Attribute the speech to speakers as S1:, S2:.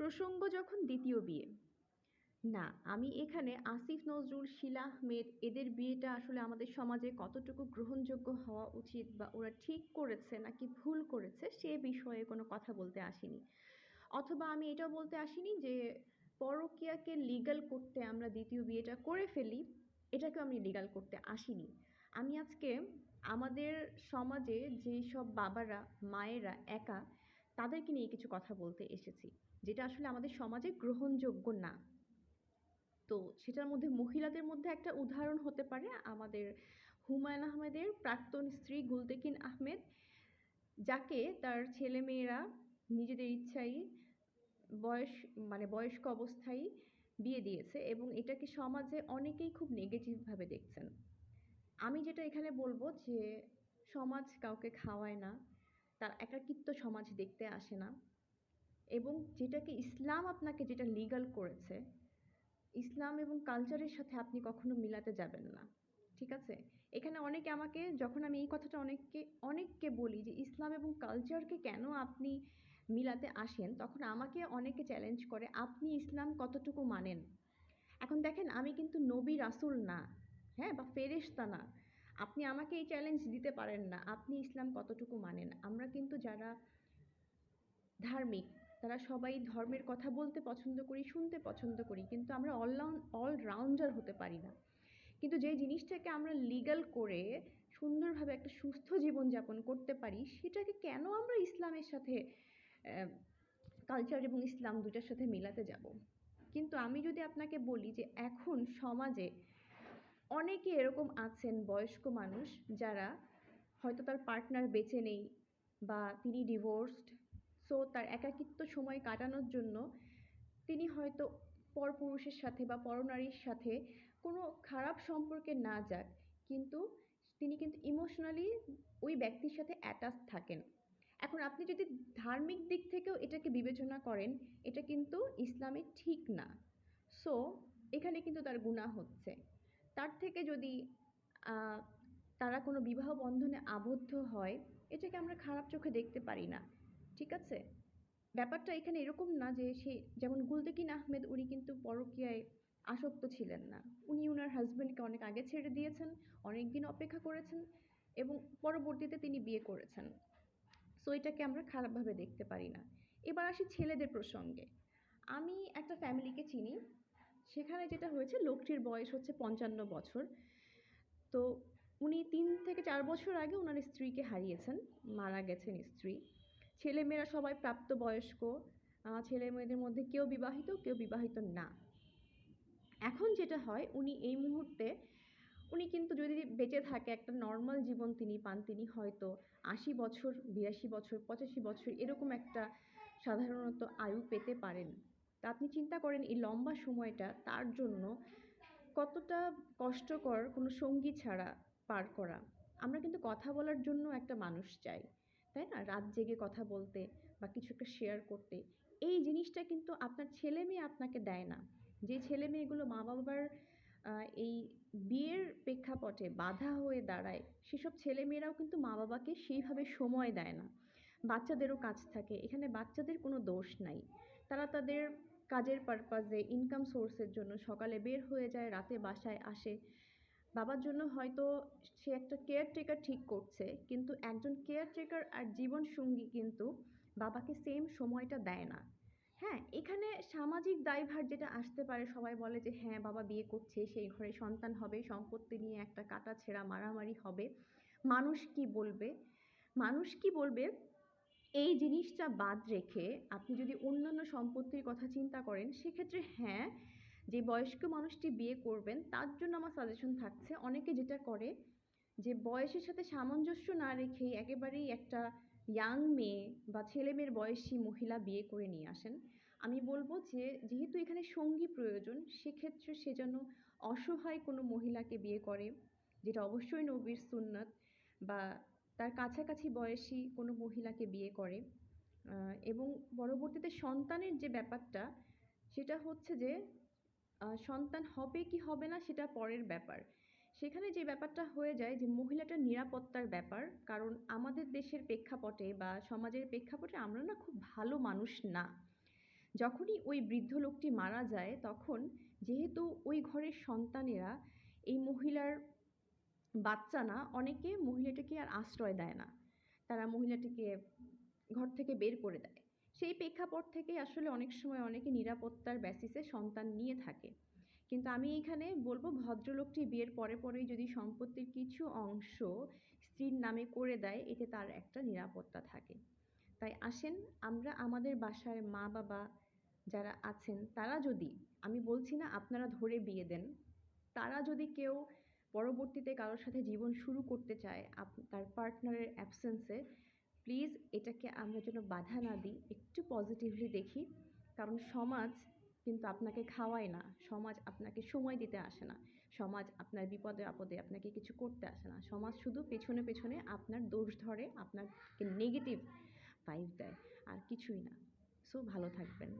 S1: প্রসঙ্গ যখন দ্বিতীয় বিয়ে। না, আমি এখানে আসিফ, নজরুল, শিলা, আহমেদ, এদের বিয়েটা আসলে আমাদের সমাজে কতটুকু গ্রহণযোগ্য হওয়া উচিত বা ওরা ঠিক করেছে নাকি ভুল করেছে সে বিষয়ে কোনো কথা বলতে আসিনি। অথবা আমি এটাও বলতে আসিনি যে পরকীয়াকে লিগ্যাল করতে আমরা দ্বিতীয় বিয়েটা করে ফেলি এটাকে আমি লিগ্যাল করতে আসিনি। আমি আজকে আমাদের সমাজে যেই সব বাবারা, মায়েরা একা, তাদেরকে নিয়ে কিছু কথা বলতে এসেছি। যেটা আসলে আমাদের সমাজে গ্রহণযোগ্য না। তো সেটার মধ্যে মহিলাদের মধ্যে একটা উদাহরণ হতে পারে আমাদের হুমায়ুন আহমেদের প্রাক্তন স্ত্রী গুলতেকিন আহমেদ, যাকে তার ছেলেমেয়েরা নিজেদের ইচ্ছাই বয়স মানে বয়স্ক অবস্থায় বিয়ে দিয়েছে এবং এটাকে সমাজে অনেকেই খুব নেগেটিভভাবে দেখছেন। আমি যেটা এখানে বলব যে সমাজ কাউকে খাওয়ায় না, তার একাকিত্ব সমাজ দেখতে আসে না। এবং যেটাকে ইসলাম আপনাকে যেটা লিগ্যাল করেছে, ইসলাম এবং কালচারের সাথে আপনি কখনো মিলাতে যাবেন না, ঠিক আছে? এখানে অনেকে আমাকে, যখন আমি এই কথাটা অনেককে অনেককে বলি যে ইসলাম এবং কালচারকে কেন আপনি মিলাতে আসেন, তখন আমাকে অনেকে চ্যালেঞ্জ করে, আপনি ইসলাম কতটুকু মানেন? এখন দেখেন, আমি কিন্তু নবী রাসুল না হ্যাঁ? বা ফেরেশতা না। আপনি আমাকে এই চ্যালেঞ্জ দিতে পারেন না, আপনি ইসলাম কতটুকু মানেন? আমরা কিন্তু যারা ধার্মিক তারা সবাই ধর্মের কথা বলতে পছন্দ করি, শুনতে পছন্দ করি, কিন্তু আমরা অলরাউন্ড অলরাউন্ডার হতে পারি না। কিন্তু যে জিনিসটাকে আমরা লিগ্যাল করে সুন্দরভাবে একটা সুস্থ জীবনযাপন করতে পারি, সেটাকে কেন আমরা ইসলামের সাথে কালচার এবং ইসলাম দুটার সাথে মিলাতে যাব? কিন্তু আমি যদি আপনাকে বলি যে এখন সমাজে অনেকে এরকম আছেন বয়স্ক মানুষ যারা হয়তো তার পার্টনার বেঁচে নেই বা তিনি ডিভোর্সড সো তার একাকিত্ব সময় কাটানোর জন্য তিনি হয়তো পরপুরুষের সাথে বা পরনারীর সাথে কোনো খারাপ সম্পর্কে না যাক, কিন্তু তিনি কিন্তু ইমোশনালি ওই ব্যক্তির সাথে অ্যাটাচ থাকেন। এখন আপনি যদি ধার্মিক দিক থেকেও এটাকে বিবেচনা করেন, এটা কিন্তু ইসলামে ঠিক না। সো এখানে কিন্তু তার গুণা হচ্ছে। তার থেকে যদি তারা কোনো বিবাহ বন্ধনে আবদ্ধ হয়, এটাকে আমরা খারাপ চোখে দেখতে পারি না। ঠিক আছে? ব্যাপারটা এখানে এরকম না যে সে, যেমন গুলতেকিন আহমেদ উনি কিন্তু পরকীয়ায় আসক্ত ছিলেন না। উনি ওনার হাজব্যান্ডকে অনেক আগে ছেড়ে দিয়েছেন অনেক দিন অপেক্ষা করেছেন এবং পরবর্তীতে তিনি বিয়ে করেছেন। সো এটাকে আমরা খারাপভাবে দেখতে পারি না। এবার আসি ছেলেদের প্রসঙ্গে। আমি একটা ফ্যামিলিকে চিনি। সেখানে যেটা হয়েছে, লোকটির বয়স হচ্ছে পঞ্চান্ন বছর। তো উনি তিন থেকে চার বছর আগে ওনার স্ত্রীকে হারিয়েছেন, মারা গেছেন স্ত্রী। ছেলেমেয়েরা সবাই প্রাপ্তবয়স্ক। ছেলে মেয়েদের মধ্যে কেউ বিবাহিত কেউ বিবাহিত না। এখন যেটা হয়, উনি এই মুহূর্তে, উনি কিন্তু যদি বেঁচে থাকে, একটা নর্মাল জীবন তিনি পান, তিনি হয়তো আশি বছর, বিরাশি বছর, পঁচাশি বছর এরকম একটা সাধারণত আয়ু পেতে পারেন। তা আপনি চিন্তা করেন, এই লম্বা সময়টা তার জন্য কতটা কষ্টকর কোনো সঙ্গী ছাড়া পার করা। আমরা কিন্তু কথা বলার জন্য একটা মানুষ চাই। তাই না? রাত জেগে কথা বলতে বা কিছু একটা শেয়ার করতে। এই জিনিসটা কিন্তু আপনার ছেলে মেয়ে আপনাকে দেয় না। যে ছেলে মেয়েগুলো মা বাবার এই বিয়ের প্রেক্ষাপটে বাধা হয়ে দাঁড়ায়, সেসব ছেলে মেয়েরাও কিন্তু মা বাবাকে সেইভাবে সময় দেয় না। বাচ্চাদেরও কাজ থাকে। এখানে বাচ্চাদের কোনো দোষ নাই। তারা তাদের কাজের পারপাজে ইনকাম সোর্সের জন্য সকালে বের হয়ে যায়, রাতে বাসায় আসে। বাবার জন্য হয়তো সে একটা কেয়ারটেকার ঠিক করছে, কিন্তু একজন কেয়ারটেকার আর জীবন সঙ্গী কিন্তু বাবাকে সেম সময়টা দেয় না। হ্যাঁ এখানে সামাজিক দায়ভার যেটা আসতে পারে, সবাই বলে যে হ্যাঁ বাবা বিয়ে করছে, সেই ঘরে সন্তান হবে, সম্পত্তি নিয়ে একটা কাটা ছেঁড়া মারামারি হবে। মানুষ কি বলবে? মানুষ কি বলবে? এই জিনিসটা বাদ রেখে আপনি যদি অন্যান্য সম্পত্তির কথা চিন্তা করেন, সেক্ষেত্রে হ্যাঁ যে বয়স্ক মানুষটি বিয়ে করবেন, তার জন্য আমার সাজেশন থাকছে, অনেকে যেটা করে যে বয়সের সাথে সামঞ্জস্য না রেখেই একেবারেই একটা ইয়াং মেয়ে বা ছেলে মেয়ের বয়সী মহিলা বিয়ে করে নিয়ে আসেন। আমি বলব যে যেহেতু এখানে সঙ্গী প্রয়োজন, সেক্ষেত্রে সে যেন অসহায় কোনো মহিলাকে বিয়ে করে, যেটা অবশ্যই নবীর সুন্নাত বা তার কাছাকাছি বয়সী কোনো মহিলাকে বিয়ে করে। এবং পরবর্তীতে সন্তানের যে ব্যাপারটা, সেটা হচ্ছে যে সন্তান হবে কি হবে না সেটা পরের ব্যাপার। সেখানে যে ব্যাপারটা হয়ে যায় যে মহিলাটার নিরাপত্তার ব্যাপার, কারণ আমাদের দেশের প্রেক্ষাপটে বা সমাজের প্রেক্ষাপটে আমরা না খুব ভালো মানুষ না। যখনই ওই বৃদ্ধ লোকটি মারা যায় তখন যেহেতু ওই ঘরের সন্তানেরা এই মহিলার বাচ্চা না, অনেকে মহিলাটিকে আর আশ্রয় দেয় না। তারা মহিলাটিকে ঘর থেকে বের করে দেয়। সেই প্রেক্ষাপট থেকে আসলে অনেক সময় অনেকে নিরাপত্তার বেসিসে সন্তান নিয়ে থাকে। কিন্তু আমি এখানে বলব ভদ্রলোকটি বিয়ের পরে পরেই যদি সম্পত্তির কিছু অংশ স্ত্রীর নামে করে দেয়, এতে তার একটা নিরাপত্তা থাকে। তাই আসেন, আমরা আমাদের বাসায় মা বাবা যারা আছেন, তারা যদি, আমি বলছি না আপনারা ধরে বিয়ে দেন, তারা যদি কেউ পরবর্তীতে কারোর সাথে জীবন শুরু করতে চায়, আপ- তার পার্টনারের অ্যাবসেন্সে প্লিজ এটাকে আমরা যেন বাধা না দিই, একটু পজিটিভলি দেখি। কারণ সমাজ কিন্তু আপনাকে খাওয়ায় না, সমাজ আপনাকে সময় দিতে আসে না, সমাজ আপনার বিপদে আপদে আপনাকে কিছু করতে আসে না। সমাজ শুধু পেছনে পেছনে আপনার দোষ ধরে, আপনাকে নেগেটিভ ভাইব দেয়, আর কিছুই না। সো ভালো থাকবেন।